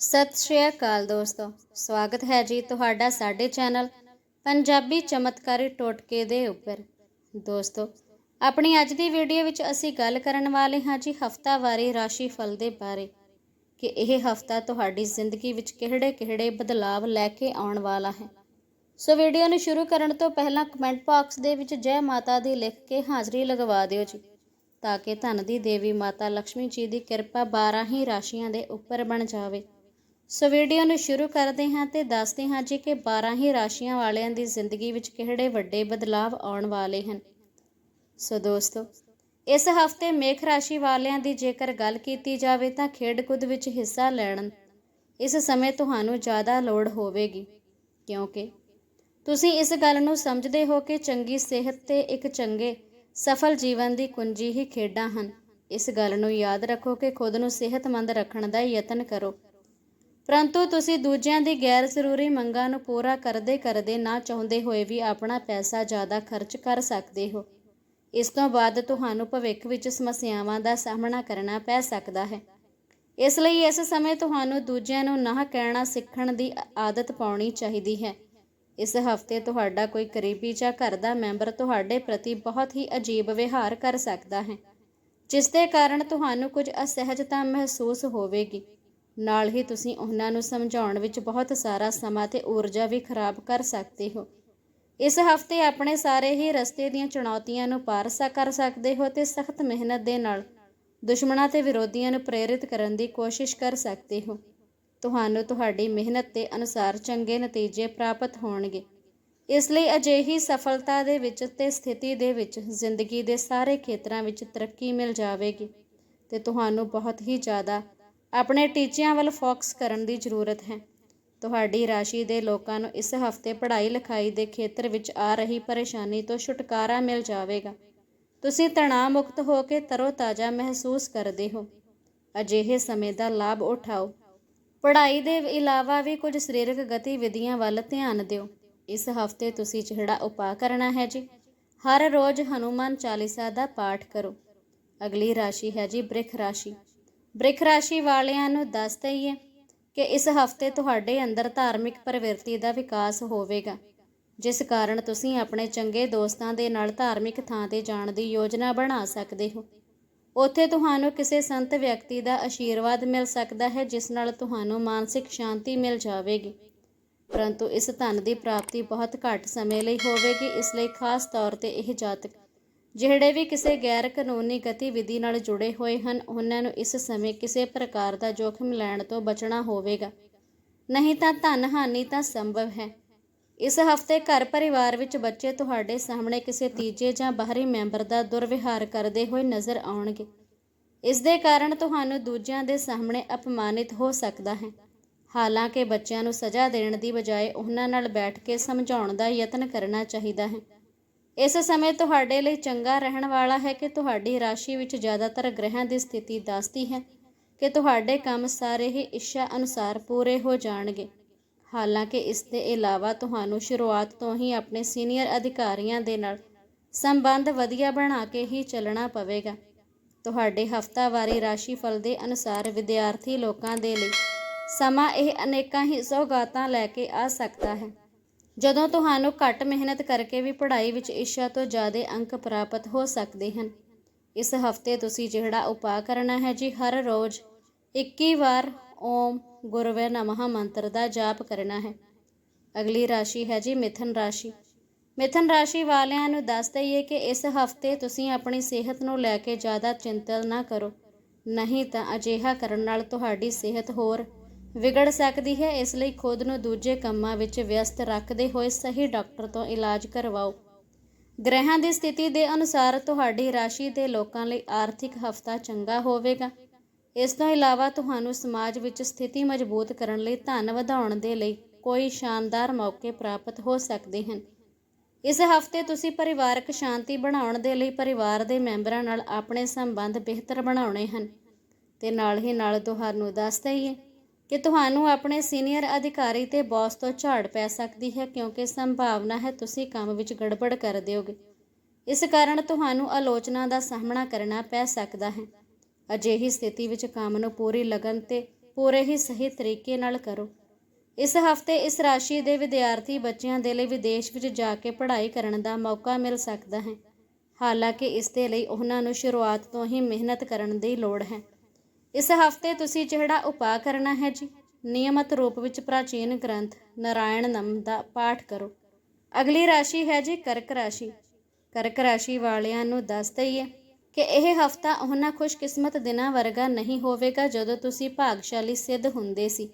ਸਤਿ ਸ਼੍ਰੀ ਅਕਾਲ ਦੋਸਤੋ। ਸਵਾਗਤ ਹੈ ਜੀ ਤੁਹਾਡਾ ਸਾਡੇ ਚੈਨਲ ਪੰਜਾਬੀ ਚਮਤਕਾਰੀ ਟੋਟਕੇ ਦੇ ਉੱਪਰ। ਦੋਸਤੋ, ਆਪਣੀ ਅੱਜ ਦੀ ਵੀਡੀਓ ਵਿੱਚ ਅਸੀਂ ਗੱਲ ਕਰਨ ਵਾਲੇ ਹਾਂ ਜੀ ਹਫਤਾਵਾਰੀ ਰਾਸ਼ੀ ਫਲ ਦੇ ਬਾਰੇ। ਕਿ ਇਹ ਹਫਤਾ ਤੁਹਾਡੀ ਜ਼ਿੰਦਗੀ ਵਿੱਚ ਕਿਹੜੇ-ਕਿਹੜੇ ਬਦਲਾਵ ਲੈ ਕੇ ਆਉਣ ਵਾਲਾ ਹੈ। ਸੋ ਵੀਡੀਓ ਨੂੰ ਸ਼ੁਰੂ ਕਰਨ ਤੋਂ ਪਹਿਲਾਂ ਕਮੈਂਟ ਬਾਕਸ ਦੇ ਵਿੱਚ ਜੈ ਮਾਤਾ ਦੀ ਲਿਖ ਕੇ ਹਾਜ਼ਰੀ ਲਗਵਾ ਦਿਓ ਜੀ, ਤਾਂ ਕਿ ਧਨ ਦੀ ਦੇਵੀ ਮਾਤਾ ਲక్ష్ਮੀ ਜੀ ਦੀ ਕਿਰਪਾ 12 ਹੀ ਰਾਸ਼ੀਆਂ ਦੇ ਉੱਪਰ ਬਣ ਜਾਵੇ। ਸੋ ਵੀਡੀਓ ਨੂੰ ਸ਼ੁਰੂ ਕਰਦੇ ਹਾਂ ਤੇ ਦੱਸਦੇ ਹਾਂ ਜੀ ਕਿ 12 ਹੀ ਰਾਸ਼ੀਆਂ ਵਾਲਿਆਂ ਦੀ ਜ਼ਿੰਦਗੀ ਵਿੱਚ ਕਿਹੜੇ ਵੱਡੇ ਬਦਲਾਵ ਆਉਣ ਵਾਲੇ ਹਨ। ਸੋ ਦੋਸਤੋ, ਇਸ ਹਫ਼ਤੇ ਮੇਖ ਰਾਸ਼ੀ ਵਾਲਿਆਂ ਦੀ ਜੇਕਰ ਗੱਲ ਕੀਤੀ ਜਾਵੇ ਤਾਂ ਖੇਡ-ਕੁੱਦ ਵਿੱਚ ਹਿੱਸਾ ਲੈਣ ਇਸ ਸਮੇਂ ਤੁਹਾਨੂੰ ਜ਼ਿਆਦਾ ਲੋੜ ਹੋਵੇਗੀ। ਕਿਉਂਕਿ ਤੁਸੀਂ ਇਸ ਗੱਲ ਨੂੰ ਸਮਝਦੇ ਹੋ ਕਿ ਚੰਗੀ ਸਿਹਤ ਤੇ ਇੱਕ ਚੰਗੇ, ਸਫਲ ਜੀਵਨ ਦੀ ਕੁੰਜੀ ਹੀ ਖੇਡਾਂ ਹਨ। ਇਸ ਗੱਲ ਨੂੰ ਯਾਦ ਰੱਖੋ ਕਿ ਖੁਦ ਨੂੰ ਸਿਹਤਮੰਦ ਰੱਖਣ ਦਾ ਯਤਨ ਕਰੋ। ਪਰੰਤੂ ਤੁਸੀਂ ਦੂਜਿਆਂ ਦੀ ਗੈਰ ਜ਼ਰੂਰੀ ਮੰਗਾਂ ਨੂੰ ਪੂਰਾ ਕਰਦੇ ਕਰਦੇ ਨਾ ਚਾਹੁੰਦੇ ਹੋਏ ਵੀ ਆਪਣਾ ਪੈਸਾ ਜ਼ਿਆਦਾ ਖਰਚ ਕਰ ਸਕਦੇ ਹੋ। ਇਸ ਤੋਂ ਬਾਅਦ ਤੁਹਾਨੂੰ ਭਵਿੱਖ ਵਿੱਚ ਸਮੱਸਿਆਵਾਂ ਦਾ ਸਾਹਮਣਾ ਕਰਨਾ ਪੈ ਸਕਦਾ ਹੈ। ਇਸ ਲਈ ਇਸ ਸਮੇਂ ਤੁਹਾਨੂੰ ਦੂਜਿਆਂ ਨੂੰ ਨਾ ਕਹਿਣਾ ਸਿੱਖਣ ਦੀ ਆਦਤ ਪਾਉਣੀ ਚਾਹੀਦੀ ਹੈ। ਇਸ ਹਫ਼ਤੇ ਤੁਹਾਡਾ ਕੋਈ ਕਰੀਬੀ ਜਾਂ ਘਰ ਦਾ ਮੈਂਬਰ ਤੁਹਾਡੇ ਪ੍ਰਤੀ ਬਹੁਤ ਹੀ ਅਜੀਬ ਵਿਹਾਰ ਕਰ ਸਕਦਾ ਹੈ, ਜਿਸ ਦੇ ਕਾਰਨ ਤੁਹਾਨੂੰ ਕੁਝ ਅਸਹਿਜਤਾ ਮਹਿਸੂਸ ਹੋਵੇਗੀ। ਨਾਲ ਹੀ ਤੁਸੀਂ ਉਹਨਾਂ ਨੂੰ ਸਮਝਾਉਣ ਵਿੱਚ ਬਹੁਤ ਸਾਰਾ ਸਮਾਂ ਤੇ ਊਰਜਾ ਵੀ ਖਰਾਬ ਕਰ ਸਕਦੇ ਹੋ। ਇਸ ਹਫ਼ਤੇ ਆਪਣੇ ਸਾਰੇ ਹੀ ਰਸਤੇ ਦੀਆਂ ਚੁਣੌਤੀਆਂ ਨੂੰ ਪਾਰ ਕਰ ਸਕਦੇ ਹੋ ਤੇ ਸਖਤ ਮਿਹਨਤ ਦੇ ਨਾਲ ਦੁਸ਼ਮਣਾਂ ਤੇ ਵਿਰੋਧੀਆਂ ਨੂੰ ਪ੍ਰੇਰਿਤ ਕਰਨ ਦੀ ਕੋਸ਼ਿਸ਼ ਕਰ ਸਕਦੇ ਹੋ। ਤੁਹਾਨੂੰ ਤੁਹਾਡੀ ਮਿਹਨਤ ਦੇ ਅਨੁਸਾਰ ਚੰਗੇ ਨਤੀਜੇ ਪ੍ਰਾਪਤ ਹੋਣਗੇ। ਇਸ ਲਈ ਅਜਿਹੀ ਸਫਲਤਾ ਦੇ ਵਿੱਚ ਤੇ ਸਥਿਤੀ ਦੇ ਵਿੱਚ ਜ਼ਿੰਦਗੀ ਦੇ ਸਾਰੇ ਖੇਤਰਾਂ ਵਿੱਚ ਤਰੱਕੀ ਮਿਲ ਜਾਵੇਗੀ ਤੇ ਤੁਹਾਨੂੰ ਬਹੁਤ ਹੀ ਜ਼ਿਆਦਾ ਆਪਣੇ ਟੀਚਿਆਂ ਵੱਲ ਫੋਕਸ ਕਰਨ ਦੀ ਜ਼ਰੂਰਤ ਹੈ। ਤੁਹਾਡੀ ਰਾਸ਼ੀ ਦੇ ਲੋਕਾਂ ਨੂੰ ਇਸ ਹਫ਼ਤੇ ਪੜ੍ਹਾਈ ਲਿਖਾਈ ਦੇ ਖੇਤਰ ਵਿੱਚ ਆ ਰਹੀ ਪਰੇਸ਼ਾਨੀ ਤੋਂ ਛੁਟਕਾਰਾ ਮਿਲ ਜਾਵੇਗਾ। ਤੁਸੀਂ ਤਣਾਅ ਮੁਕਤ ਹੋ ਕੇ ਤਰੋਤਾਜ਼ਾ ਮਹਿਸੂਸ ਕਰਦੇ ਹੋ। ਅਜਿਹੇ ਸਮੇਂ ਦਾ ਲਾਭ ਉਠਾਓ। ਪੜ੍ਹਾਈ ਦੇ ਇਲਾਵਾ ਵੀ ਕੁਝ ਸਰੀਰਕ ਗਤੀਵਿਧੀਆਂ ਵੱਲ ਧਿਆਨ ਦਿਓ। ਇਸ ਹਫ਼ਤੇ ਤੁਸੀਂ ਜਿਹੜਾ ਉਪਾਅ ਕਰਨਾ ਹੈ ਜੀ, ਹਰ ਰੋਜ਼ ਹਨੂਮਾਨ ਚਾਲੀਸਾ ਦਾ ਪਾਠ ਕਰੋ। ਅਗਲੀ ਰਾਸ਼ੀ ਹੈ ਜੀ ਬ੍ਰਿਖ ਰਾਸ਼ੀ। ਬ੍ਰਿਖ ਰਾਸ਼ੀ ਵਾਲਿਆਂ ਨੂੰ ਦੱਸ ਦਈਏ ਕਿ ਇਸ ਹਫ਼ਤੇ ਤੁਹਾਡੇ ਅੰਦਰ ਧਾਰਮਿਕ ਪ੍ਰਵਿਰਤੀ ਦਾ ਵਿਕਾਸ ਹੋਵੇਗਾ, ਜਿਸ ਕਾਰਨ ਤੁਸੀਂ ਆਪਣੇ ਚੰਗੇ ਦੋਸਤਾਂ ਦੇ ਨਾਲ ਧਾਰਮਿਕ ਥਾਂ ਤੇ ਜਾਣ ਦੀ ਯੋਜਨਾ ਬਣਾ ਸਕਦੇ ਹੋ। ਉੱਥੇ ਤੁਹਾਨੂੰ ਕਿਸੇ ਸੰਤ ਵਿਅਕਤੀ ਦਾ ਆਸ਼ੀਰਵਾਦ ਮਿਲ ਸਕਦਾ ਹੈ, ਜਿਸ ਨਾਲ ਤੁਹਾਨੂੰ ਮਾਨਸਿਕ ਸ਼ਾਂਤੀ ਮਿਲ ਜਾਵੇਗੀ। ਪਰੰਤੂ ਇਸ ਧਨ ਦੀ ਪ੍ਰਾਪਤੀ ਬਹੁਤ ਘੱਟ ਸਮੇਂ ਲਈ ਹੋਵੇਗੀ, ਇਸ ਲਈ ਖਾਸ ਤੌਰ ਤੇ ਇਹ ਜਾਤਕ ਜਿਹੜੇ ਵੀ ਕਿਸੇ ਗੈਰ ਕਾਨੂੰਨੀ ਗਤੀਵਿਧੀ ਨਾਲ ਜੁੜੇ ਹੋਏ ਹਨ, ਉਹਨਾਂ ਨੂੰ ਇਸ ਸਮੇਂ ਕਿਸੇ ਪ੍ਰਕਾਰ ਦਾ ਜੋਖਮ ਲੈਣ ਤੋਂ ਬਚਣਾ ਹੋਵੇਗਾ। ਨਹੀਂ ਤਾਂ ਧਨ ਹਾਨੀ ਤਾਂ ਸੰਭਵ ਹੈ। ਇਸ ਹਫ਼ਤੇ ਘਰ ਪਰਿਵਾਰ ਵਿੱਚ ਬੱਚੇ ਤੁਹਾਡੇ ਸਾਹਮਣੇ ਕਿਸੇ ਤੀਜੇ ਜਾਂ ਬਾਹਰੀ ਮੈਂਬਰ ਦਾ ਦੁਰਵਿਹਾਰ ਕਰਦੇ ਹੋਏ ਨਜ਼ਰ ਆਉਣਗੇ। ਇਸ ਦੇ ਕਾਰਨ ਤੁਹਾਨੂੰ ਦੂਜਿਆਂ ਦੇ ਸਾਹਮਣੇ ਅਪਮਾਨਿਤ ਹੋ ਸਕਦਾ ਹੈ। ਹਾਲਾਂਕਿ ਬੱਚਿਆਂ ਨੂੰ ਸਜ਼ਾ ਦੇਣ ਦੀ ਬਜਾਏ ਉਹਨਾਂ ਨਾਲ ਬੈਠ ਕੇ ਸਮਝਾਉਣ ਦਾ ਯਤਨ ਕਰਨਾ ਚਾਹੀਦਾ ਹੈ। ਇਸ ਸਮੇਂ ਤੁਹਾਡੇ ਲਈ ਚੰਗਾ ਰਹਿਣ ਵਾਲਾ ਹੈ ਕਿ ਤੁਹਾਡੀ ਰਾਸ਼ੀ ਵਿੱਚ ਜ਼ਿਆਦਾਤਰ ਗ੍ਰਹਿਾਂ ਦੀ ਸਥਿਤੀ ਦੱਸਦੀ ਹੈ ਕਿ ਤੁਹਾਡੇ ਕੰਮ ਸਾਰੇ ਹੀ ਇੱਛਾ ਅਨੁਸਾਰ ਪੂਰੇ ਹੋ ਜਾਣਗੇ। ਹਾਲਾਂਕਿ ਇਸ ਦੇ ਇਲਾਵਾ ਤੁਹਾਨੂੰ ਸ਼ੁਰੂਆਤ ਤੋਂ ਹੀ ਆਪਣੇ ਸੀਨੀਅਰ ਅਧਿਕਾਰੀਆਂ ਦੇ ਨਾਲ ਸੰਬੰਧ ਵਧੀਆ ਬਣਾ ਕੇ ਹੀ ਚੱਲਣਾ ਪਵੇਗਾ। ਤੁਹਾਡੇ ਹਫਤਾਵਾਰੀ ਰਾਸ਼ੀ ਫਲ ਦੇ ਅਨੁਸਾਰ ਵਿਦਿਆਰਥੀ ਲੋਕਾਂ ਦੇ ਲਈ ਸਮਾਂ ਇਹ ਅਨੇਕਾਂ ਹੀ ਸੌਗਾਤਾਂ ਲੈ ਕੇ ਆ ਸਕਦਾ ਹੈ। ਜਦੋਂ ਤੁਹਾਨੂੰ ਘੱਟ ਮਿਹਨਤ ਕਰਕੇ ਵੀ ਪੜ੍ਹਾਈ ਵਿੱਚ ਇੱਛਾ ਤੋਂ ਜ਼ਿਆਦਾ ਅੰਕ ਪ੍ਰਾਪਤ ਹੋ ਸਕਦੇ ਹਨ, ਇਸ ਹਫ਼ਤੇ ਤੁਸੀਂ ਜਿਹੜਾ ਉਪਾਅ ਕਰਨਾ ਹੈ ਜੀ, ਹਰ ਰੋਜ਼ 21 ਵਾਰ ਓਮ ਗੁਰਵੇ ਨਮः ਮੰਤਰ ਦਾ ਜਾਪ ਕਰਨਾ ਹੈ। ਅਗਲੀ ਰਾਸ਼ੀ ਹੈ ਜੀ ਮਿਥਨ ਰਾਸ਼ੀ। ਮਿਥਨ ਰਾਸ਼ੀ ਵਾਲਿਆਂ ਨੂੰ ਦੱਸ ਦਈਏ ਕਿ ਇਸ ਹਫ਼ਤੇ ਤੁਸੀਂ ਆਪਣੀ ਸਿਹਤ ਨੂੰ ਲੈ ਕੇ ਜ਼ਿਆਦਾ ਚਿੰਤਾ ਨਾ ਕਰੋ। ਨਹੀਂ ਤਾਂ ਅਜਿਹਾ ਕਰਨ ਨਾਲ ਤੁਹਾਡੀ ਸਿਹਤ ਹੋਰ ਵਿਗੜ ਸਕਦੀ ਹੈ, ਇਸ ਲਈ ਖੁਦ ਨੂੰ ਦੂਜੇ ਕੰਮਾਂ ਵਿੱਚ ਵਿਅਸਤ ਰੱਖਦੇ ਹੋਏ ਸਹੀ ਡਾਕਟਰ ਤੋਂ ਇਲਾਜ ਕਰਵਾਓ। ਗ੍ਰਹਿਾਂ ਦੀ ਸਥਿਤੀ ਦੇ ਅਨੁਸਾਰ ਤੁਹਾਡੀ ਰਾਸ਼ੀ ਦੇ ਲੋਕਾਂ ਲਈ ਆਰਥਿਕ ਹਫਤਾ ਚੰਗਾ ਹੋਵੇਗਾ। ਇਸ ਤੋਂ ਇਲਾਵਾ ਤੁਹਾਨੂੰ ਸਮਾਜ ਵਿੱਚ ਸਥਿਤੀ ਮਜ਼ਬੂਤ ਕਰਨ ਲਈ ਧਨ ਵਧਾਉਣ ਦੇ ਲਈ ਕੋਈ ਸ਼ਾਨਦਾਰ ਮੌਕੇ ਪ੍ਰਾਪਤ ਹੋ ਸਕਦੇ ਹਨ। ਇਸ ਹਫ਼ਤੇ ਤੁਸੀਂ ਪਰਿਵਾਰਕ ਸ਼ਾਂਤੀ ਬਣਾਉਣ ਦੇ ਲਈ ਪਰਿਵਾਰ ਦੇ ਮੈਂਬਰਾਂ ਨਾਲ ਆਪਣੇ ਸੰਬੰਧ ਬਿਹਤਰ ਬਣਾਉਣੇ ਹਨ। ਤੇ ਨਾਲ ਹੀ ਨਾਲ ਤੁਹਾਨੂੰ ਦੱਸ ਦਈਏ ਕਿ ਤੁਹਾਨੂੰ ਆਪਣੇ ਸੀਨੀਅਰ ਅਧਿਕਾਰੀ ਤੇ ਬੌਸ ਤੋਂ ਝਾੜ ਪੈ ਸਕਦੀ ਹੈ ਕਿਉਂਕਿ ਸੰਭਾਵਨਾ ਹੈ ਤੁਸੀਂ ਕੰਮ ਵਿੱਚ ਗੜਬੜ ਕਰ ਦਿਓਗੇ। ਇਸ ਕਾਰਨ ਤੁਹਾਨੂੰ ਆਲੋਚਨਾ ਦਾ ਸਾਹਮਣਾ ਕਰਨਾ ਪੈ ਸਕਦਾ ਹੈ। ਅਜਿਹੀ ਸਥਿਤੀ ਵਿੱਚ ਕੰਮ ਨੂੰ ਪੂਰੀ ਲਗਨ ਤੇ ਪੂਰੇ ਹੀ ਸਹੀ ਤਰੀਕੇ ਨਾਲ ਕਰੋ। ਇਸ ਹਫ਼ਤੇ ਇਸ ਰਾਸ਼ੀ ਦੇ ਵਿਦਿਆਰਥੀ ਬੱਚਿਆਂ ਦੇ ਲਈ ਵਿਦੇਸ਼ ਵਿੱਚ ਜਾ ਕੇ ਪੜ੍ਹਾਈ ਕਰਨ ਦਾ ਮੌਕਾ ਮਿਲ ਸਕਦਾ ਹੈ। ਹਾਲਾਂਕਿ ਇਸ ਦੇ ਲਈ ਉਹਨਾਂ ਨੂੰ ਸ਼ੁਰੂਆਤ ਤੋਂ ਹੀ ਮਿਹਨਤ ਕਰਨ ਦੀ ਲੋੜ ਹੈ। ਇਸ ਹਫ਼ਤੇ ਤੁਸੀਂ ਜਿਹੜਾ ਉਪਾਅ ਕਰਨਾ ਹੈ ਜੀ, ਨਿਯਮਤ ਰੂਪ ਵਿੱਚ ਪ੍ਰਾਚੀਨ ਗ੍ਰੰਥ ਨਾਰਾਇਣ ਨਮ ਦਾ ਪਾਠ ਕਰੋ। ਅਗਲੀ ਰਾਸ਼ੀ ਹੈ ਜੀ ਕਰਕ ਰਾਸ਼ੀ। ਕਰਕ ਰਾਸ਼ੀ ਵਾਲਿਆਂ ਨੂੰ ਦੱਸ ਦਈਏ ਕਿ ਇਹ ਹਫਤਾ ਉਹਨਾਂ ਖੁਸ਼ਕਿਸਮਤ ਦਿਨਾਂ ਵਰਗਾ ਨਹੀਂ ਹੋਵੇਗਾ ਜਦੋਂ ਤੁਸੀਂ ਭਾਗਸ਼ਾਲੀ ਸਿੱਧ ਹੁੰਦੇ ਸੀ।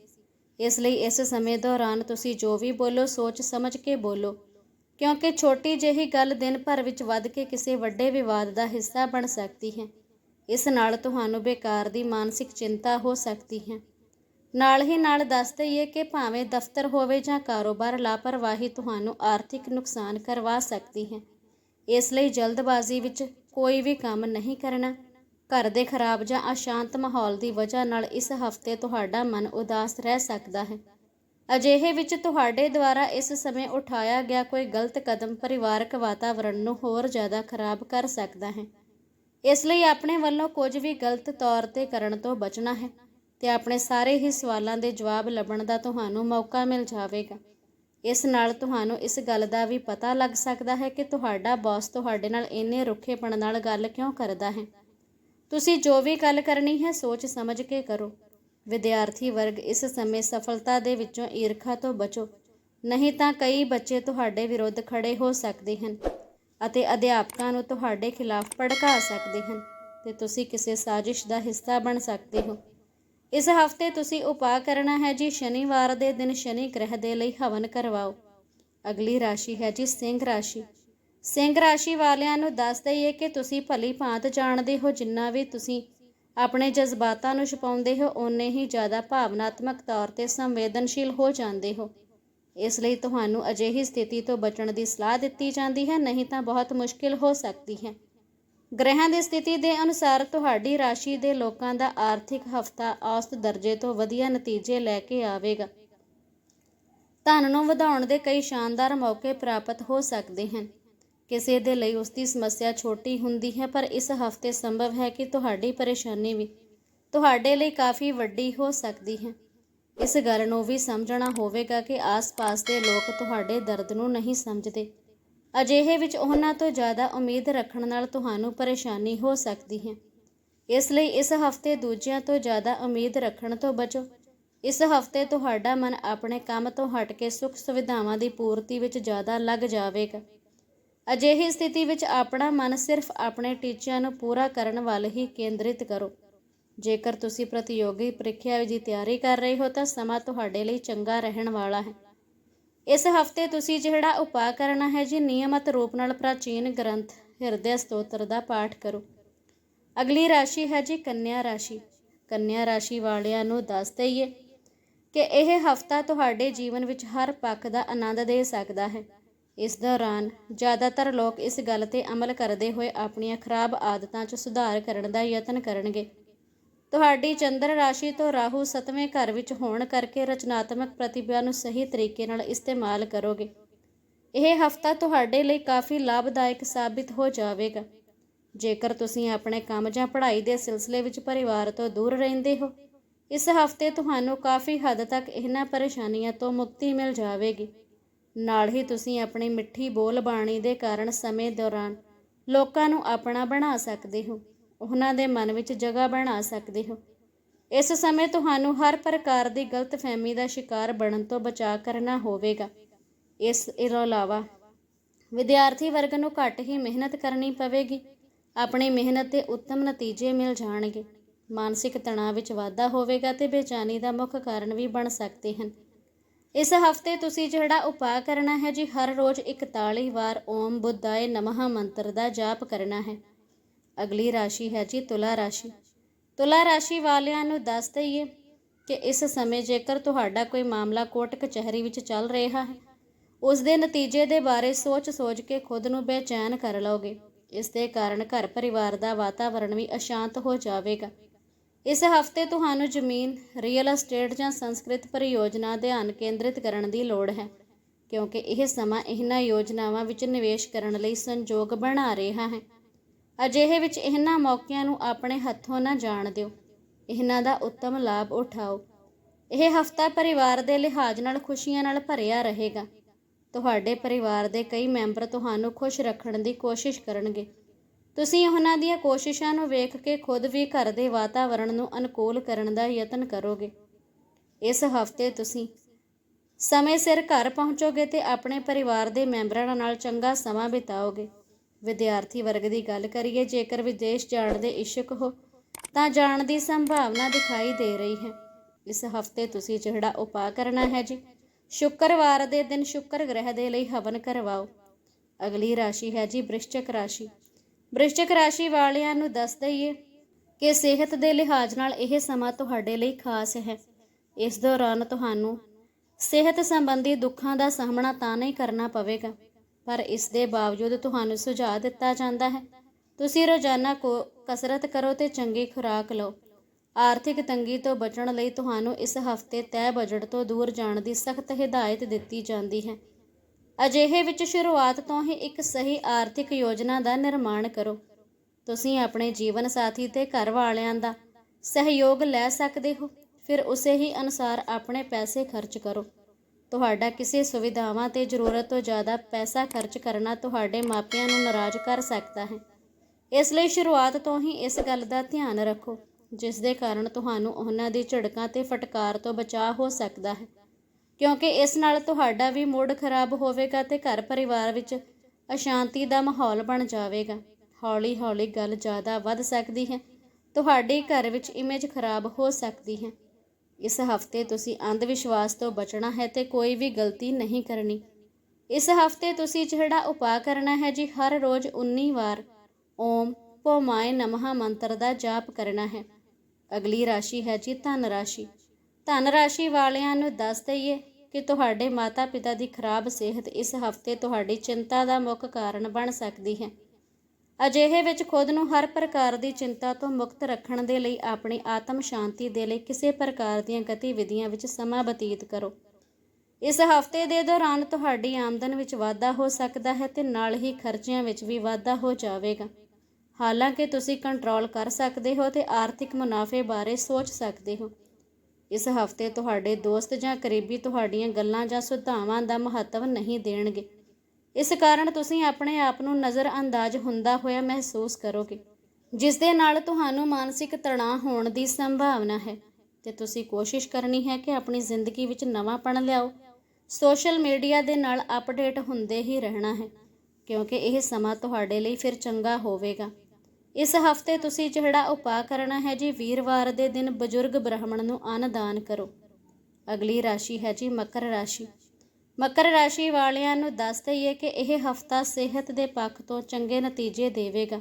ਇਸ ਲਈ ਇਸ ਸਮੇਂ ਦੌਰਾਨ ਤੁਸੀਂ ਜੋ ਵੀ ਬੋਲੋ, ਸੋਚ ਸਮਝ ਕੇ ਬੋਲੋ। ਕਿਉਂਕਿ ਛੋਟੀ ਜਿਹੀ ਗੱਲ ਦਿਨ ਭਰ ਵਿੱਚ ਵੱਧ ਕੇ ਕਿਸੇ ਵੱਡੇ ਵਿਵਾਦ ਦਾ ਹਿੱਸਾ ਬਣ ਸਕਦੀ ਹੈ। ਇਸ ਨਾਲ ਤੁਹਾਨੂੰ ਬੇਕਾਰ ਦੀ ਮਾਨਸਿਕ ਚਿੰਤਾ ਹੋ ਸਕਦੀ ਹੈ। ਨਾਲ ਹੀ ਨਾਲ ਦੱਸ ਦਈਏ ਕਿ ਭਾਵੇਂ ਦਫ਼ਤਰ ਹੋਵੇ ਜਾਂ ਕਾਰੋਬਾਰ, ਲਾਪਰਵਾਹੀ ਤੁਹਾਨੂੰ ਆਰਥਿਕ ਨੁਕਸਾਨ ਕਰਵਾ ਸਕਦੀ ਹੈ। ਇਸ ਲਈ ਜਲਦਬਾਜ਼ੀ ਵਿੱਚ ਕੋਈ ਵੀ ਕੰਮ ਨਹੀਂ ਕਰਨਾ, ਘਰ ਦੇ ਖਰਾਬ ਜਾਂ ਅਸ਼ਾਂਤ ਮਾਹੌਲ ਦੀ ਵਜ੍ਹਾ ਨਾਲ ਇਸ ਹਫ਼ਤੇ ਤੁਹਾਡਾ ਮਨ ਉਦਾਸ ਰਹਿ ਸਕਦਾ ਹੈ। ਅਜਿਹੇ ਵਿੱਚ ਤੁਹਾਡੇ ਦੁਆਰਾ ਇਸ ਸਮੇਂ ਉਠਾਇਆ ਗਿਆ ਕੋਈ ਗਲਤ ਕਦਮ ਪਰਿਵਾਰਕ ਵਾਤਾਵਰਣ ਨੂੰ ਹੋਰ ਜ਼ਿਆਦਾ ਖਰਾਬ ਕਰ ਸਕਦਾ ਹੈ। ਇਸ ਲਈ ਆਪਣੇ ਵੱਲੋਂ ਕੁਝ ਵੀ ਗਲਤ ਤੌਰ ਤੇ ਕਰਨ ਤੋਂ ਬਚਣਾ ਹੈ ਤੇ ਆਪਣੇ ਸਾਰੇ ਹੀ ਸਵਾਲਾਂ ਦੇ ਜਵਾਬ ਲੱਭਣ ਦਾ ਤੁਹਾਨੂੰ ਮੌਕਾ ਮਿਲ ਜਾਵੇਗਾ। ਇਸ ਨਾਲ ਤੁਹਾਨੂੰ ਇਸ ਗੱਲ ਦਾ ਵੀ ਪਤਾ ਲੱਗ ਸਕਦਾ ਹੈ ਕਿ ਤੁਹਾਡਾ ਬੌਸ ਤੁਹਾਡੇ ਨਾਲ ਇੰਨੇ ਰੁੱਖੇਪਣ ਨਾਲ ਗੱਲ ਕਿਉਂ ਕਰਦਾ ਹੈ। ਤੁਸੀਂ ਜੋ ਵੀ ਗੱਲ ਕਰਨੀ ਹੈ ਸੋਚ ਸਮਝ ਕੇ ਕਰੋ। ਵਿਦਿਆਰਥੀ ਵਰਗ ਇਸ ਸਮੇਂ ਸਫਲਤਾ ਦੇ ਵਿੱਚੋਂ ਈਰਖਾ ਤੋਂ ਬਚੋ। ਨਹੀਂ ਤਾਂ ਕਈ ਬੱਚੇ ਤੁਹਾਡੇ ਵਿਰੁੱਧ ਖੜੇ ਹੋ ਸਕਦੇ ਹਨ। ਅਤੇ ਅਧਿਆਪਕਾਂ ਨੂੰ ਤੁਹਾਡੇ ਖਿਲਾਫ ਭੜਕਾ ਸਕਦੇ ਹਨ ਤੇ ਤੁਸੀਂ ਕਿਸੇ ਸਾਜ਼ਿਸ਼ ਦਾ ਹਿੱਸਾ ਬਣ ਸਕਦੇ ਹੋ। ਇਸ ਹਫ਼ਤੇ ਤੁਸੀਂ ਉਪਾਅ ਕਰਨਾ ਹੈ ਜੀ, ਸ਼ਨੀਵਾਰ ਦੇ ਦਿਨ ਸ਼ਨੀ ਗ੍ਰਹਿ ਦੇ ਲਈ ਹਵਨ ਕਰਵਾਓ। ਅਗਲੀ ਰਾਸ਼ੀ ਹੈ ਜੀ ਸਿੰਘ ਰਾਸ਼ੀ। ਸਿੰਘ ਰਾਸ਼ੀ ਵਾਲਿਆਂ ਨੂੰ ਦੱਸ ਦਈਏ ਕਿ ਤੁਸੀਂ ਭਲੀ ਭਾਂਤ ਜਾਣਦੇ ਹੋ, ਜਿੰਨਾ ਵੀ ਤੁਸੀਂ ਆਪਣੇ ਜਜ਼ਬਾਤਾਂ ਨੂੰ ਛੁਪਾਉਂਦੇ ਹੋ, ਓਨੇ ਹੀ ਜ਼ਿਆਦਾ ਭਾਵਨਾਤਮਕ ਤੌਰ ਤੇ ਸੰਵੇਦਨਸ਼ੀਲ ਹੋ ਜਾਂਦੇ ਹੋ। ਇਸ ਲਈ ਤੁਹਾਨੂੰ ਅਜਿਹੀ ਸਥਿਤੀ ਤੋਂ ਬਚਣ ਦੀ ਸਲਾਹ ਦਿੱਤੀ ਜਾਂਦੀ ਹੈ, ਨਹੀਂ ਤਾਂ ਬਹੁਤ ਮੁਸ਼ਕਿਲ ਹੋ ਸਕਦੀ ਹੈ। ਗ੍ਰਹਿਾਂ ਦੀ ਸਥਿਤੀ ਦੇ ਅਨੁਸਾਰ ਤੁਹਾਡੀ ਰਾਸ਼ੀ ਦੇ ਲੋਕਾਂ ਦਾ ਆਰਥਿਕ ਹਫਤਾ ਔਸਤ ਦਰਜੇ ਤੋਂ ਵਧੀਆ ਨਤੀਜੇ ਲੈ ਕੇ ਆਵੇਗਾ। ਧਨ ਨੂੰ ਵਧਾਉਣ ਦੇ ਕਈ ਸ਼ਾਨਦਾਰ ਮੌਕੇ ਪ੍ਰਾਪਤ ਹੋ ਸਕਦੇ ਹਨ। ਕਿਸੇ ਦੇ ਲਈ ਉਸ ਦੀ ਸਮੱਸਿਆ ਛੋਟੀ ਹੁੰਦੀ ਹੈ, ਪਰ ਇਸ ਹਫ਼ਤੇ ਸੰਭਵ ਹੈ ਕਿ ਤੁਹਾਡੀ ਪਰੇਸ਼ਾਨੀ ਵੀ ਤੁਹਾਡੇ ਲਈ ਕਾਫੀ ਵੱਡੀ ਹੋ ਸਕਦੀ ਹੈ। ਇਸ ਗੱਲ ਨੂੰ ਵੀ ਸਮਝਣਾ ਹੋਵੇਗਾ ਕਿ ਆਸ-ਪਾਸ ਦੇ ਲੋਕ ਤੁਹਾਡੇ ਦਰਦ ਨੂੰ ਨਹੀਂ ਸਮਝਦੇ। ਅਜਿਹੇ ਵਿੱਚ ਉਹਨਾਂ ਤੋਂ ਜ਼ਿਆਦਾ ਉਮੀਦ ਰੱਖਣ ਨਾਲ ਤੁਹਾਨੂੰ ਪਰੇਸ਼ਾਨੀ ਹੋ ਸਕਦੀ ਹੈ। ਇਸ ਲਈ ਇਸ ਹਫ਼ਤੇ ਦੂਜਿਆਂ ਤੋਂ ਜ਼ਿਆਦਾ ਉਮੀਦ ਰੱਖਣ ਤੋਂ ਬਚੋ। ਇਸ ਹਫ਼ਤੇ ਤੁਹਾਡਾ ਮਨ ਆਪਣੇ ਕੰਮ ਤੋਂ ਹਟ ਕੇ ਸੁੱਖ ਸੁਵਿਧਾਵਾਂ ਦੀ ਪੂਰਤੀ ਵਿੱਚ ਜ਼ਿਆਦਾ ਲੱਗ ਜਾਵੇਗਾ। ਅਜਿਹੀ ਸਥਿਤੀ ਵਿੱਚ ਆਪਣਾ ਮਨ ਸਿਰਫ ਆਪਣੇ ਟੀਚਿਆਂ ਨੂੰ ਪੂਰਾ ਕਰਨ ਵੱਲ ਹੀ ਕੇਂਦਰਿਤ ਕਰੋ। ਜੇਕਰ ਤੁਸੀਂ ਪ੍ਰਤੀਯੋਗੀ ਪ੍ਰੀਖਿਆ ਦੀ ਤਿਆਰੀ ਕਰ ਰਹੇ ਹੋ ਤਾਂ ਸਮਾਂ ਤੁਹਾਡੇ ਲਈ ਚੰਗਾ ਰਹਿਣ ਵਾਲਾ ਹੈ। ਇਸ ਹਫ਼ਤੇ ਤੁਸੀਂ ਜਿਹੜਾ ਉਪਾਅ ਕਰਨਾ ਹੈ ਜੀ, ਨਿਯਮਤ ਰੂਪ ਨਾਲ ਪ੍ਰਾਚੀਨ ਗ੍ਰੰਥ ਹਿਰਦੇ ਸਤੋਤਰ ਦਾ ਪਾਠ ਕਰੋ। ਅਗਲੀ ਰਾਸ਼ੀ ਹੈ ਜੀ ਕੰਨਿਆ ਰਾਸ਼ੀ। ਕੰਨਿਆ ਰਾਸ਼ੀ ਵਾਲਿਆਂ ਨੂੰ ਦੱਸ ਦਈਏ ਕਿ ਇਹ ਹਫਤਾ ਤੁਹਾਡੇ ਜੀਵਨ ਵਿੱਚ ਹਰ ਪੱਖ ਦਾ ਆਨੰਦ ਦੇ ਸਕਦਾ ਹੈ। ਇਸ ਦੌਰਾਨ ਜ਼ਿਆਦਾਤਰ ਲੋਕ ਇਸ ਗੱਲ ਤੇ ਅਮਲ ਕਰਦੇ ਹੋਏ ਆਪਣੀਆਂ ਖਰਾਬ ਆਦਤਾਂ 'ਚ ਸੁਧਾਰ ਕਰਨ ਦਾ ਯਤਨ ਕਰਨਗੇ। ਤੁਹਾਡੀ ਚੰਦਰ ਰਾਸ਼ੀ ਤੋਂ ਰਾਹੂ ਸਤਵੇਂ ਘਰ ਵਿੱਚ ਹੋਣ ਕਰਕੇ ਰਚਨਾਤਮਕ ਪ੍ਰਤਿਭਾ ਨੂੰ ਸਹੀ ਤਰੀਕੇ ਨਾਲ ਇਸਤੇਮਾਲ ਕਰੋਗੇ। ਇਹ ਹਫਤਾ ਤੁਹਾਡੇ ਲਈ ਕਾਫੀ ਲਾਭਦਾਇਕ ਸਾਬਿਤ ਹੋ ਜਾਵੇਗਾ। ਜੇਕਰ ਤੁਸੀਂ ਆਪਣੇ ਕੰਮ ਜਾਂ ਪੜ੍ਹਾਈ ਦੇ ਸਿਲਸਿਲੇ ਵਿੱਚ ਪਰਿਵਾਰ ਤੋਂ ਦੂਰ ਰਹਿੰਦੇ ਹੋ, ਇਸ ਹਫ਼ਤੇ ਤੁਹਾਨੂੰ ਕਾਫੀ ਹੱਦ ਤੱਕ ਇਹਨਾਂ ਪਰੇਸ਼ਾਨੀਆਂ ਤੋਂ ਮੁਕਤੀ ਮਿਲ ਜਾਵੇਗੀ। ਨਾਲ ਹੀ ਤੁਸੀਂ ਆਪਣੀ ਮਿੱਠੀ ਬੋਲ ਬਾਣੀ ਦੇ ਕਾਰਨ ਸਮੇਂ ਦੌਰਾਨ ਲੋਕਾਂ ਨੂੰ ਆਪਣਾ ਬਣਾ ਸਕਦੇ ਹੋ। ਉਹਨਾਂ ਦੇ ਮਨ ਵਿੱਚ ਜਗ੍ਹਾ ਬਣਾ ਸਕਦੇ ਹੋ। ਇਸ ਸਮੇਂ ਤੁਹਾਨੂੰ ਹਰ ਪ੍ਰਕਾਰ ਦੀ ਗਲਤਫਹਿਮੀ ਦਾ ਸ਼ਿਕਾਰ ਬਣਨ ਤੋਂ ਬਚਾ ਕਰਨਾ ਹੋਵੇਗਾ। ਇਸ ਤੋਂ ਇਲਾਵਾ ਵਿਦਿਆਰਥੀ ਵਰਗ ਨੂੰ ਘੱਟ ਹੀ ਮਿਹਨਤ ਕਰਨੀ ਪਵੇਗੀ। ਆਪਣੀ ਮਿਹਨਤ ਦੇ ਉੱਤਮ ਨਤੀਜੇ ਮਿਲ ਜਾਣਗੇ। ਮਾਨਸਿਕ ਤਣਾਅ ਵਿੱਚ ਵਾਧਾ ਹੋਵੇਗਾ ਤੇ ਬੇਚੈਨੀ ਦਾ ਮੁੱਖ ਕਾਰਨ ਵੀ ਬਣ ਸਕਦੇ ਹਨ। ਇਸ ਹਫ਼ਤੇ ਤੁਸੀਂ ਜਿਹੜਾ ਉਪਾਅ ਕਰਨਾ ਹੈ ਜੀ, ਹਰ ਰੋਜ਼ 41 ਵਾਰ ਓਮ ਬੁੱਧਾਏ ਨਮः ਮੰਤਰ ਦਾ ਜਾਪ ਕਰਨਾ ਹੈ। ਅਗਲੀ ਰਾਸ਼ੀ ਹੈ ਜੀ ਤੁਲਾ ਰਾਸ਼ੀ। ਤੁਲਾ ਰਾਸ਼ੀ ਵਾਲਿਆਂ ਨੂੰ ਦੱਸ ਦਈਏ ਕਿ ਇਸ ਸਮੇਂ ਜੇਕਰ ਤੁਹਾਡਾ ਕੋਈ ਮਾਮਲਾ ਕੋਰਟ ਕਚਹਿਰੀ ਵਿੱਚ ਚੱਲ ਰਿਹਾ ਹੈ, ਉਸ ਦੇ ਨਤੀਜੇ ਦੇ ਬਾਰੇ ਸੋਚ-ਸੋਚ ਕੇ ਖੁਦ ਨੂੰ ਬੇਚੈਨ ਕਰ ਲਓਗੇ। ਇਸ ਦੇ ਕਾਰਨ ਘਰ ਪਰਿਵਾਰ ਦਾ ਵਾਤਾਵਰਣ ਵੀ ਅਸ਼ਾਂਤ ਹੋ ਜਾਵੇਗਾ। ਇਸ ਹਫ਼ਤੇ ਤੁਹਾਨੂੰ ਜ਼ਮੀਨ ਰੀਅਲ ਅਸਟੇਟ ਜਾਂ ਸੰਸਕ੍ਰਿਤ ਪਰਿਯੋਜਨਾ ਧਿਆਨ ਕੇਂਦਰਿਤ ਕਰਨ ਦੀ ਲੋੜ ਹੈ, ਕਿਉਂਕਿ ਇਹ ਸਮਾਂ ਇਹਨਾਂ ਯੋਜਨਾਵਾਂ ਵਿੱਚ ਨਿਵੇਸ਼ ਕਰਨ ਲਈ ਸੰਯੋਗ ਬਣਾ ਰਿਹਾ ਹੈ। ਅਜਿਹੇ ਵਿੱਚ ਇਹਨਾਂ ਮੌਕਿਆਂ ਨੂੰ ਆਪਣੇ ਹੱਥੋਂ ਨਾ ਜਾਣ ਦਿਓ। ਇਹਨਾਂ ਦਾ ਉੱਤਮ ਲਾਭ ਉਠਾਓ। ਇਹ ਹਫਤਾ ਪਰਿਵਾਰ ਦੇ ਲਿਹਾਜ਼ ਨਾਲ ਖੁਸ਼ੀਆਂ ਨਾਲ ਭਰਿਆ ਰਹੇਗਾ। ਤੁਹਾਡੇ ਪਰਿਵਾਰ ਦੇ ਕਈ ਮੈਂਬਰ ਤੁਹਾਨੂੰ ਖੁਸ਼ ਰੱਖਣ ਦੀ ਕੋਸ਼ਿਸ਼ ਕਰਨਗੇ। ਤੁਸੀਂ ਉਹਨਾਂ ਦੀਆਂ ਕੋਸ਼ਿਸ਼ਾਂ ਨੂੰ ਵੇਖ ਕੇ ਖੁਦ ਵੀ ਘਰ ਦੇ ਵਾਤਾਵਰਣ ਨੂੰ ਅਨੁਕੂਲ ਕਰਨ ਦਾ ਯਤਨ ਕਰੋਗੇ। ਇਸ ਹਫ਼ਤੇ ਤੁਸੀਂ ਸਮੇਂ ਸਿਰ ਘਰ ਪਹੁੰਚੋਗੇ ਤੇ ਆਪਣੇ ਪਰਿਵਾਰ ਦੇ ਮੈਂਬਰਾਂ ਨਾਲ ਚੰਗਾ ਸਮਾਂ ਬਿਤਾਓਗੇ। ਵਿਦਿਆਰਥੀ ਵਰਗ ਦੀ ਗੱਲ ਕਰੀਏ, ਜੇਕਰ ਵਿਦੇਸ਼ ਜਾਣ ਦੇ ਇਛੁਕ ਹੋ, ਤਾਂ ਜਾਣ ਦੀ ਸੰਭਾਵਨਾ ਦਿਖਾਈ ਦੇ ਰਹੀ ਹੈ। ਇਸ ਹਫ਼ਤੇ ਤੁਸੀਂ ਜਿਹੜਾ ਉਪਾਅ ਕਰਨਾ ਹੈ ਜੀ, ਸ਼ੁੱਕਰਵਾਰ ਦੇ ਦਿਨ ਸ਼ੁੱਕਰ ਗ੍ਰਹਿ ਦੇ ਲਈ ਹਵਨ ਕਰਵਾਓ। ਅਗਲੀ ਰਾਸ਼ੀ ਹੈ ਜੀ ਬ੍ਰਿਸ਼ਚਕ ਰਾਸ਼ੀ। ਬ੍ਰਿਸ਼ਚਿਕ ਰਾਸ਼ੀ ਵਾਲਿਆਂ ਨੂੰ ਦੱਸ ਦਈਏ ਕਿ ਸਿਹਤ ਦੇ ਲਿਹਾਜ਼ ਨਾਲ ਇਹ ਸਮਾਂ ਤੁਹਾਡੇ ਲਈ ਖਾਸ ਹੈ। ਇਸ ਦੌਰਾਨ ਤੁਹਾਨੂੰ ਸਿਹਤ ਸੰਬੰਧੀ ਦੁੱਖਾਂ ਦਾ ਸਾਹਮਣਾ ਤਾਂ ਨਹੀਂ ਕਰਨਾ ਪਵੇਗਾ। ਪਰ ਇਸ ਦੇ ਬਾਵਜੂਦ ਤੁਹਾਨੂੰ ਸੁਝਾਅ ਦਿੱਤਾ ਜਾਂਦਾ ਹੈ। ਤੁਸੀਂ ਰੋਜ਼ਾਨਾ ਕੋ, ਕਸਰਤ ਕਰੋ ਤੇ ਚੰਗੀ ਖੁਰਾਕ ਲਓ। ਆਰਥਿਕ ਤੰਗੀ ਤੋਂ ਬਚਣ ਲਈ ਤੁਹਾਨੂੰ ਇਸ ਹਫ਼ਤੇ ਤੈਅ ਬਜਟ ਤੋਂ ਦੂਰ ਜਾਣ ਦੀ ਸਖਤ ਹਦਾਇਤ ਦਿੱਤੀ ਜਾਂਦੀ ਹੈ। ਅਜਿਹੇ ਵਿੱਚ ਸ਼ੁਰੂਆਤ ਤੋਂ ਹੀ ਇੱਕ ਸਹੀ ਆਰਥਿਕ ਯੋਜਨਾ ਦਾ ਨਿਰਮਾਣ ਕਰੋ। ਤੁਸੀਂ ਆਪਣੇ ਜੀਵਨ ਸਾਥੀ ਤੇ ਘਰ ਵਾਲਿਆਂ ਦਾ ਸਹਿਯੋਗ ਲੈ ਸਕਦੇ ਹੋ। ਫਿਰ ਉਸੇ ਹੀ ਅਨੁਸਾਰ ਆਪਣੇ ਪੈਸੇ ਖਰਚ ਕਰੋ। ਤੁਹਾਡਾ ਕਿਸੇ ਸੁਵਿਧਾਵਾਂ ਤੇ ਜ਼ਰੂਰਤ ਤੋਂ ਜ਼ਿਆਦਾ ਪੈਸਾ ਖਰਚ ਕਰਨਾ ਤੁਹਾਡੇ ਮਾਪਿਆਂ ਨੂੰ ਨਾਰਾਜ਼ ਕਰ ਸਕਦਾ ਹੈ। ਇਸ ਲਈ ਸ਼ੁਰੂਆਤ ਤੋਂ ਹੀ ਇਸ ਗੱਲ ਦਾ ਧਿਆਨ ਰੱਖੋ, ਜਿਸ ਦੇ ਕਾਰਨ ਤੁਹਾਨੂੰ ਉਹਨਾਂ ਦੀ ਝੜਕਾਂ ਤੇ ਫਟਕਾਰ ਤੋਂ ਬਚਾਅ ਹੋ ਸਕਦਾ ਹੈ। ਕਿਉਂਕਿ ਇਸ ਨਾਲ ਤੁਹਾਡਾ ਵੀ ਮੂਡ ਖਰਾਬ ਹੋਵੇਗਾ ਤੇ ਘਰ ਪਰਿਵਾਰ ਵਿੱਚ ਅਸ਼ਾਂਤੀ ਦਾ ਮਾਹੌਲ ਬਣ ਜਾਵੇਗਾ। ਹੌਲੀ-ਹੌਲੀ ਗੱਲ ਜ਼ਿਆਦਾ ਵੱਧ ਸਕਦੀ ਹੈ। ਤੁਹਾਡੇ ਘਰ ਵਿੱਚ ਇਮੇਜ ਖਰਾਬ ਹੋ ਸਕਦੀ ਹੈ। ਇਸ ਹਫ਼ਤੇ ਤੁਸੀਂ ਅੰਧ ਵਿਸ਼ਵਾਸ ਤੋਂ ਬਚਣਾ ਹੈ ਤੇ ਕੋਈ ਵੀ ਗਲਤੀ ਨਹੀਂ ਕਰਨੀ। ਇਸ ਹਫ਼ਤੇ ਤੁਸੀਂ ਜਿਹੜਾ ਉਪਾਅ ਕਰਨਾ ਹੈ ਜੀ, ਹਰ ਰੋਜ਼ 19 ਵਾਰ ਓਮ ਪੋਮਾਏ ਨਮಃ ਮੰਤਰ ਦਾ ਜਾਪ ਕਰਨਾ ਹੈ। ਅਗਲੀ ਰਾਸ਼ੀ ਹੈ ਜੀ ਧਨ ਰਾਸ਼ੀ। ਧਨ ਰਾਸ਼ੀ ਵਾਲਿਆਂ ਨੂੰ ਦੱਸ ਦਈਏ ਕਿ ਤੁਹਾਡੇ ਮਾਤਾ-ਪਿਤਾ ਦੀ ਖਰਾਬ ਸਿਹਤ ਇਸ ਹਫ਼ਤੇ ਤੁਹਾਡੀ ਚਿੰਤਾ ਦਾ ਮੁੱਖ ਕਾਰਨ ਬਣ ਸਕਦੀ ਹੈ। ਅਜਿਹੇ ਵਿੱਚ ਖੁਦ ਨੂੰ ਹਰ ਪ੍ਰਕਾਰ ਦੀ ਚਿੰਤਾ ਤੋਂ ਮੁਕਤ ਰੱਖਣ ਦੇ ਲਈ ਆਪਣੀ ਆਤਮ ਸ਼ਾਂਤੀ ਦੇ ਲਈ ਕਿਸੇ ਪ੍ਰਕਾਰ ਦੀਆਂ ਗਤੀਵਿਧੀਆਂ ਵਿੱਚ ਸਮਾਂ ਬਤੀਤ ਕਰੋ। ਇਸ ਹਫ਼ਤੇ ਦੇ ਦੌਰਾਨ ਤੁਹਾਡੀ ਆਮਦਨ ਵਿੱਚ ਵਾਧਾ ਹੋ ਸਕਦਾ ਹੈ ਤੇ ਨਾਲ ਹੀ ਖਰਚਿਆਂ ਵਿੱਚ ਵੀ ਵਾਧਾ ਹੋ ਜਾਵੇਗਾ। ਹਾਲਾਂਕਿ ਤੁਸੀਂ ਕੰਟਰੋਲ ਕਰ ਸਕਦੇ ਹੋ ਤੇ ਆਰਥਿਕ ਮੁਨਾਫੇ ਬਾਰੇ ਸੋਚ ਸਕਦੇ ਹੋ। ਇਸ ਹਫ਼ਤੇ ਤੁਹਾਡੇ ਦੋਸਤ ਜਾਂ ਕਰੀਬੀ ਤੁਹਾਡੀਆਂ ਗੱਲਾਂ ਜਾਂ ਸੁਝਾਵਾਂ ਦਾ ਮਹੱਤਵ ਨਹੀਂ ਦੇਣਗੇ। ਇਸ ਕਾਰਨ ਤੁਸੀਂ ਆਪਣੇ ਆਪ ਨੂੰ ਨਜ਼ਰਅੰਦਾਜ਼ ਹੁੰਦਾ ਹੋਇਆ ਮਹਿਸੂਸ ਕਰੋਗੇ, ਜਿਸ ਦੇ ਨਾਲ ਤੁਹਾਨੂੰ ਮਾਨਸਿਕ ਤਣਾਅ ਹੋਣ ਦੀ ਸੰਭਾਵਨਾ ਹੈ। ਤੇ ਤੁਸੀਂ ਕੋਸ਼ਿਸ਼ ਕਰਨੀ ਹੈ ਕਿ ਆਪਣੀ ਜ਼ਿੰਦਗੀ ਵਿੱਚ ਨਵਾਂਪਣ ਲਿਆਓ। ਸੋਸ਼ਲ ਮੀਡੀਆ ਦੇ ਨਾਲ ਅਪਡੇਟ ਹੁੰਦੇ ਹੀ ਰਹਿਣਾ ਹੈ, ਕਿਉਂਕਿ ਇਹ ਸਮਾਂ ਤੁਹਾਡੇ ਲਈ ਫਿਰ ਚੰਗਾ ਹੋਵੇਗਾ। ਇਸ ਹਫ਼ਤੇ ਤੁਸੀਂ ਜਿਹੜਾ ਉਪਾਅ ਕਰਨਾ ਹੈ ਜੀ, ਵੀਰਵਾਰ ਦੇ ਦਿਨ ਬਜ਼ੁਰਗ ਬ੍ਰਾਹਮਣ ਨੂੰ ਅਨਦਾਨ ਕਰੋ। ਅਗਲੀ ਰਾਸ਼ੀ ਹੈ ਜੀ ਮਕਰ ਰਾਸ਼ੀ। ਮਕਰ ਰਾਸ਼ੀ ਵਾਲਿਆਂ ਨੂੰ ਦੱਸ ਦਈਏ ਕਿ ਇਹ ਹਫਤਾ ਸਿਹਤ ਦੇ ਪੱਖ ਤੋਂ ਚੰਗੇ ਨਤੀਜੇ ਦੇਵੇਗਾ।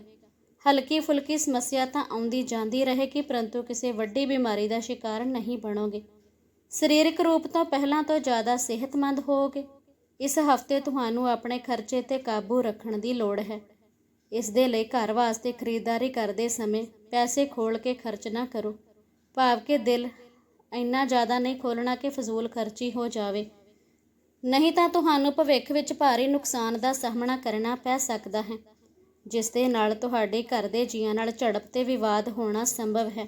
ਹਲਕੀ ਫੁਲਕੀ ਸਮੱਸਿਆ ਤਾਂ ਆਉਂਦੀ ਜਾਂਦੀ ਰਹੇਗੀ, ਪਰੰਤੂ ਕਿਸੇ ਵੱਡੀ ਬਿਮਾਰੀ ਦਾ ਸ਼ਿਕਾਰ ਨਹੀਂ ਬਣੋਗੇ। ਸਰੀਰਕ ਰੂਪ ਤੋਂ ਪਹਿਲਾਂ ਤੋਂ ਜ਼ਿਆਦਾ ਸਿਹਤਮੰਦ ਹੋਵੋਗੇ। ਇਸ ਹਫ਼ਤੇ ਤੁਹਾਨੂੰ ਆਪਣੇ ਖਰਚੇ ਤੇ ਕਾਬੂ ਰੱਖਣ ਦੀ ਲੋੜ ਹੈ। ਇਸ ਦੇ ਲਈ ਘਰ ਵਾਸਤੇ ਖਰੀਦਦਾਰੀ ਕਰਦੇ ਸਮੇਂ ਪੈਸੇ ਖੋਲ ਕੇ ਖਰਚ ਨਾ ਕਰੋ। ਭਾਵ ਕਿ ਦਿਲ ਇੰਨਾ ਜ਼ਿਆਦਾ ਨਹੀਂ ਖੋਲਣਾ ਕਿ ਫਜ਼ੂਲ ਖਰਚੀ ਹੋ ਜਾਵੇ। ਨਹੀਂ ਤਾਂ ਤੁਹਾਨੂੰ ਭਵਿੱਖ ਵਿੱਚ ਭਾਰੀ ਨੁਕਸਾਨ ਦਾ ਸਾਹਮਣਾ ਕਰਨਾ ਪੈ ਸਕਦਾ ਹੈ, ਜਿਸ ਦੇ ਨਾਲ ਤੁਹਾਡੇ ਘਰ ਦੇ ਜੀਆਂ ਨਾਲ ਝੜਪ ਤੇ ਵਿਵਾਦ ਹੋਣਾ ਸੰਭਵ ਹੈ।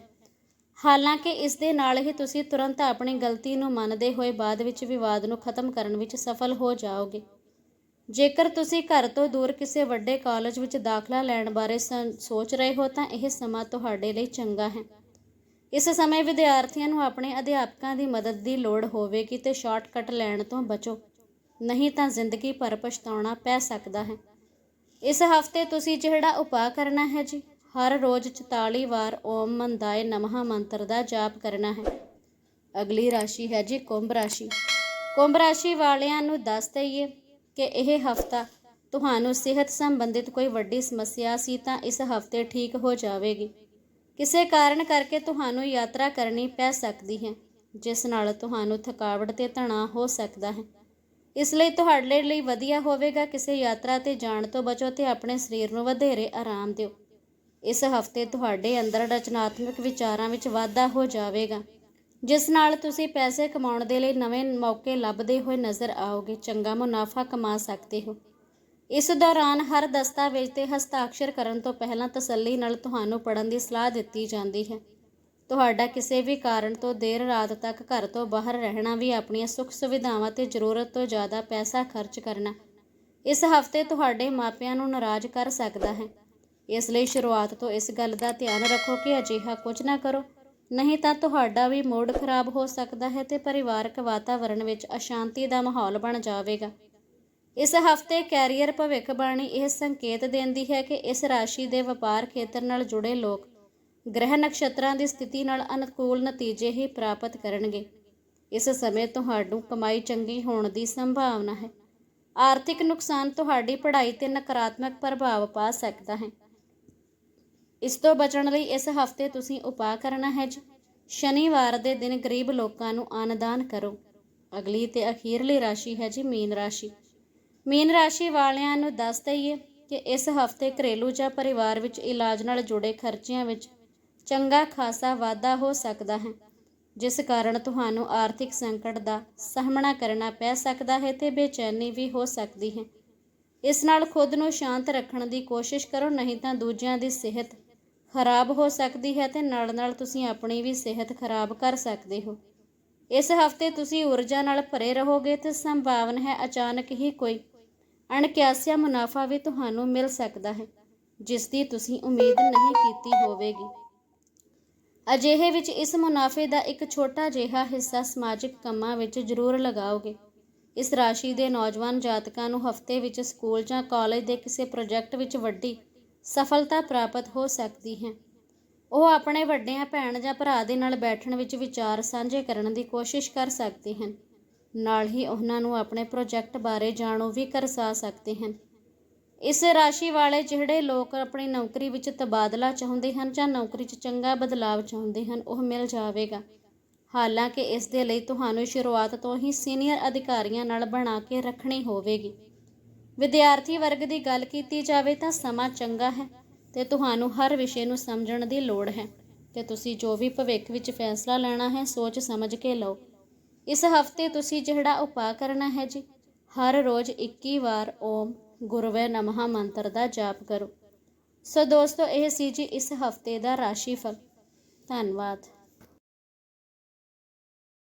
ਹਾਲਾਂਕਿ ਇਸ ਦੇ ਨਾਲ ਹੀ ਤੁਸੀਂ ਤੁਰੰਤ ਆਪਣੀ ਗਲਤੀ ਨੂੰ ਮੰਨਦੇ ਹੋਏ ਬਾਅਦ ਵਿੱਚ ਵਿਵਾਦ ਨੂੰ ਖਤਮ ਕਰਨ ਵਿੱਚ ਸਫਲ ਹੋ ਜਾਓਗੇ। ਜੇਕਰ ਤੁਸੀਂ ਘਰ ਤੋਂ ਦੂਰ ਕਿਸੇ ਵੱਡੇ ਕਾਲਜ ਵਿੱਚ ਦਾਖਲਾ ਲੈਣ ਬਾਰੇ ਸੋਚ ਰਹੇ ਹੋ ਤਾਂ ਇਹ ਸਮਾਂ ਤੁਹਾਡੇ ਲਈ ਚੰਗਾ ਹੈ। ਇਸ ਸਮੇਂ ਵਿਦਿਆਰਥੀਆਂ ਨੂੰ ਆਪਣੇ ਅਧਿਆਪਕਾਂ ਦੀ ਮਦਦ ਦੀ ਲੋੜ ਹੋਵੇਗੀ ਤੇ ਸ਼ਾਰਟਕਟ ਲੈਣ ਤੋਂ ਬਚੋ। ਨਹੀਂ ਤਾਂ ਜ਼ਿੰਦਗੀ ਭਰ ਪਛਤਾਉਣਾ ਪੈ ਸਕਦਾ ਹੈ। ਇਸ ਹਫ਼ਤੇ ਤੁਸੀਂ ਜਿਹੜਾ ਉਪਾਅ ਕਰਨਾ ਹੈ ਜੀ, ਹਰ ਰੋਜ਼ 44 ਵਾਰ ਓਮ ਮੰਦਾਏ ਨਮಃ ਮੰਤਰ ਦਾ ਜਾਪ ਕਰਨਾ ਹੈ। ਅਗਲੀ ਰਾਸ਼ੀ ਹੈ ਜੀ ਕੁੰਭ ਰਾਸ਼ੀ। ਕੁੰਭ ਰਾਸ਼ੀ ਵਾਲਿਆਂ ਨੂੰ ਦੱਸ ਦਈਏ ਕਿ ਇਹ ਹਫਤਾ ਤੁਹਾਨੂੰ ਸਿਹਤ ਸੰਬੰਧਿਤ ਕੋਈ ਵੱਡੀ ਸਮੱਸਿਆ ਸੀ ਤਾਂ ਇਸ ਹਫ਼ਤੇ ਠੀਕ ਹੋ ਜਾਵੇਗੀ। ਕਿਸੇ ਕਾਰਨ ਕਰਕੇ ਤੁਹਾਨੂੰ ਯਾਤਰਾ ਕਰਨੀ ਪੈ ਸਕਦੀ ਹੈ, ਜਿਸ ਨਾਲ ਤੁਹਾਨੂੰ ਥਕਾਵਟ ਤੇ ਤਣਾਅ ਹੋ ਸਕਦਾ ਹੈ। ਇਸ ਲਈ ਤੁਹਾਡੇ ਲਈ ਵਧੀਆ ਹੋਵੇਗਾ ਕਿਸੇ ਯਾਤਰਾ ਤੇ ਜਾਣ ਤੋਂ ਬਚੋ ਤੇ ਆਪਣੇ ਸਰੀਰ ਨੂੰ ਵਧੇਰੇ ਆਰਾਮ ਦਿਓ। ਇਸ ਹਫ਼ਤੇ ਤੁਹਾਡੇ ਅੰਦਰ ਰਚਨਾਤਮਕ ਵਿਚਾਰਾਂ ਵਿੱਚ ਵਾਧਾ ਹੋ ਜਾਵੇਗਾ, ਜਿਸ ਨਾਲ ਤੁਸੀਂ ਪੈਸੇ ਕਮਾਉਣ ਦੇ ਲਈ ਨਵੇਂ ਮੌਕੇ ਲੱਭਦੇ ਹੋਏ ਨਜ਼ਰ ਆਓਗੇ, ਚੰਗਾ ਮੁਨਾਫਾ ਕਮਾ ਸਕਦੇ ਹੋ। ਇਸ ਦੌਰਾਨ ਹਰ ਦਸਤਾਵੇਜ਼ ਤੇ ਹਸਤਾਖਰ ਕਰਨ ਤੋਂ ਪਹਿਲਾਂ ਤਸੱਲੀ ਨਾਲ ਤੁਹਾਨੂੰ ਪੜਨ ਦੀ ਸਲਾਹ ਦਿੱਤੀ ਜਾਂਦੀ ਹੈ। ਤੁਹਾਡਾ ਕਿਸੇ ਵੀ ਕਾਰਨ ਤੋਂ ਦੇਰ ਰਾਤ ਤੱਕ ਘਰ ਤੋਂ ਬਾਹਰ ਰਹਿਣਾ ਵੀ ਆਪਣੀਆਂ ਸੁੱਖ ਸੁਵਿਧਾਵਾਂ ਤੇ ਜ਼ਰੂਰਤ ਤੋਂ ਜ਼ਿਆਦਾ ਪੈਸਾ ਖਰਚ ਕਰਨਾ, ਇਸ ਹਫ਼ਤੇ ਤੁਹਾਡੇ ਮਾਪਿਆਂ ਨੂੰ ਨਾਰਾਜ਼ ਕਰ ਸਕਦਾ ਹੈ। ਇਸ ਲਈ ਸ਼ੁਰੂਆਤ ਤੋਂ ਇਸ ਗੱਲ ਦਾ ਧਿਆਨ ਰੱਖੋ ਕਿ ਅਜਿਹਾ ਕੁਝ ਨਾ ਕਰੋ, ਨਹੀਂ ਤਾਂ ਤੁਹਾਡਾ ਵੀ ਮੂਡ ਖਰਾਬ ਹੋ ਸਕਦਾ ਹੈ ਤੇ ਪਰਿਵਾਰਕ ਵਾਤਾਵਰਣ ਵਿੱਚ ਅਸ਼ਾਂਤੀ ਦਾ ਮਾਹੌਲ ਬਣ ਜਾਵੇਗਾ। ਇਸ ਹਫ਼ਤੇ ਕੈਰੀਅਰ ਭਵਿੱਖਬਾਣੀ ਇਹ ਸੰਕੇਤ ਦਿੰਦੀ ਹੈ ਕਿ ਇਸ ਰਾਸ਼ੀ ਦੇ ਵਪਾਰ ਖੇਤਰ ਨਾਲ ਜੁੜੇ ਲੋਕ ਗ੍ਰਹਿ ਨਕਸ਼ਤਰਾਂ ਦੀ ਸਥਿਤੀ ਨਾਲ ਅਨੁਕੂਲ ਨਤੀਜੇ ਹੀ ਪ੍ਰਾਪਤ ਕਰਨਗੇ। ਇਸ ਸਮੇਂ ਤੁਹਾਨੂੰ ਕਮਾਈ ਚੰਗੀ ਹੋਣ ਦੀ ਸੰਭਾਵਨਾ ਹੈ। ਆਰਥਿਕ ਨੁਕਸਾਨ ਤੁਹਾਡੀ ਪੜ੍ਹਾਈ ਤੇ ਨਕਾਰਾਤਮਕ ਪ੍ਰਭਾਵ ਪਾ ਸਕਦਾ ਹੈ। ਇਸ ਤੋਂ ਬਚਣ ਲਈ ਇਸ ਹਫ਼ਤੇ ਤੁਸੀਂ ਉਪਾਅ ਕਰਨਾ ਹੈ ਜੀ। ਸ਼ਨੀਵਾਰ ਦੇ ਦਿਨ ਗਰੀਬ ਲੋਕਾਂ ਨੂੰ ਅਨਦਾਨ ਕਰੋ। ਅਗਲੀ ਤੇ ਅਖੀਰਲੀ ਰਾਸ਼ੀ ਹੈ ਜੀ ਮੀਨ ਰਾਸ਼ੀ। ਮੀਨ ਰਾਸ਼ੀ ਵਾਲਿਆਂ ਨੂੰ ਦੱਸ ਦਈਏ ਕਿ ਇਸ ਹਫ਼ਤੇ ਘਰੇਲੂ ਜਾਂ ਪਰਿਵਾਰ ਵਿੱਚ ਇਲਾਜ ਨਾਲ ਜੁੜੇ ਖਰਚਿਆਂ ਵਿੱਚ ਚੰਗਾ ਖਾਸਾ ਵਾਧਾ ਹੋ ਸਕਦਾ ਹੈ, ਜਿਸ ਕਾਰਨ ਤੁਹਾਨੂੰ ਆਰਥਿਕ ਸੰਕਟ ਦਾ ਸਾਹਮਣਾ ਕਰਨਾ ਪੈ ਸਕਦਾ ਹੈ ਤੇ ਬੇਚੈਨੀ ਵੀ ਹੋ ਸਕਦੀ ਹੈ। ਇਸ ਨਾਲ ਖੁਦ ਨੂੰ ਸ਼ਾਂਤ ਰੱਖਣ ਦੀ ਕੋਸ਼ਿਸ਼ ਕਰੋ, ਨਹੀਂ ਤਾਂ ਦੂਜਿਆਂ ਦੀ ਸਿਹਤ ਖਰਾਬ ਹੋ ਸਕਦੀ ਹੈ ਤੇ ਨਾਲ-ਨਾਲ ਤੁਸੀਂ ਆਪਣੀ ਵੀ ਸਿਹਤ ਖਰਾਬ ਕਰ ਸਕਦੇ ਹੋ। ਇਸ ਹਫ਼ਤੇ ਤੁਸੀਂ ਊਰਜਾ ਨਾਲ ਭਰੇ ਰਹੋਗੇ ਤੇ ਸੰਭਾਵਨਾ ਹੈ ਅਚਾਨਕ ਹੀ ਕੋਈ ਅਣਕਿਆਸਿਆ ਮੁਨਾਫਾ ਵੀ ਤੁਹਾਨੂੰ ਮਿਲ ਸਕਦਾ ਹੈ, ਜਿਸ ਦੀ ਤੁਸੀਂ ਉਮੀਦ ਨਹੀਂ ਕੀਤੀ ਹੋਵੇਗੀ। ਅਜਿਹੇ ਵਿੱਚ ਇਸ ਮੁਨਾਫੇ ਦਾ ਇੱਕ ਛੋਟਾ ਜਿਹਾ ਹਿੱਸਾ ਸਮਾਜਿਕ ਕੰਮਾਂ ਵਿੱਚ ਜ਼ਰੂਰ ਲਗਾਓਗੇ। ਇਸ ਰਾਸ਼ੀ ਦੇ ਨੌਜਵਾਨ ਜਾਤਕਾਂ ਨੂੰ ਹਫ਼ਤੇ ਵਿੱਚ ਸਕੂਲ ਜਾਂ ਕਾਲਜ ਦੇ ਕਿਸੇ ਪ੍ਰੋਜੈਕਟ ਵਿੱਚ ਵੱਡੀ ਸਫਲਤਾ ਪ੍ਰਾਪਤ ਹੋ ਸਕਦੀ ਹੈ। ਉਹ ਆਪਣੇ ਵੱਡਿਆਂ, ਭੈਣ ਜਾਂ ਭਰਾ ਦੇ ਨਾਲ ਬੈਠਣ ਵਿੱਚ ਵਿਚਾਰ ਸਾਂਝੇ ਕਰਨ ਦੀ ਕੋਸ਼ਿਸ਼ ਕਰ ਸਕਦੇ ਹਨ। ਨਾਲ ਹੀ ਉਹਨਾਂ ਨੂੰ ਆਪਣੇ ਪ੍ਰੋਜੈਕਟ ਬਾਰੇ ਜਾਣੂ ਵੀ ਕਰਸਾ ਸਕਦੇ ਹਨ। ਇਸ ਰਾਸ਼ੀ ਵਾਲੇ ਜਿਹੜੇ ਲੋਕ ਆਪਣੀ ਨੌਕਰੀ ਵਿੱਚ ਤਬਾਦਲਾ ਚਾਹੁੰਦੇ ਹਨ ਜਾਂ ਨੌਕਰੀ 'ਚ ਚੰਗਾ ਬਦਲਾਅ ਚਾਹੁੰਦੇ ਹਨ, ਉਹ ਮਿਲ ਜਾਵੇਗਾ। ਹਾਲਾਂਕਿ ਇਸ ਦੇ ਲਈ ਤੁਹਾਨੂੰ ਸ਼ੁਰੂਆਤ ਤੋਂ ਹੀ ਸੀਨੀਅਰ ਅਧਿਕਾਰੀਆਂ ਨਾਲ ਬਣਾ ਕੇ ਰੱਖਣੀ ਹੋਵੇਗੀ। ਵਿਦਿਆਰਥੀ ਵਰਗ ਦੀ ਗੱਲ ਕੀਤੀ ਜਾਵੇ ਤਾਂ ਸਮਾਂ ਚੰਗਾ ਹੈ ਤੇ ਤੁਹਾਨੂੰ ਹਰ ਵਿਸ਼ੇ ਨੂੰ ਸਮਝਣ ਦੀ ਲੋੜ ਹੈ। ਤੇ ਤੁਸੀਂ ਜੋ ਵੀ ਭਵਿੱਖ ਵਿੱਚ ਫੈਸਲਾ ਲੈਣਾ ਹੈ ਸੋਚ ਸਮਝ ਕੇ ਲਓ। ਇਸ ਹਫ਼ਤੇ ਤੁਸੀਂ ਜਿਹੜਾ ਉਪਾਅ ਕਰਨਾ ਹੈ ਜੀ, ਹਰ ਰੋਜ਼ 21 ਵਾਰ ਓਮ ਗੁਰਵੇ ਨਮः ਮੰਤਰ ਦਾ ਜਾਪ ਕਰੋ। ਸੋ ਦੋਸਤੋ, ਇਹ ਸੀ ਜੀ ਇਸ ਹਫ਼ਤੇ ਦਾ ਰਾਸ਼ੀਫਲ। ਧੰਨਵਾਦ।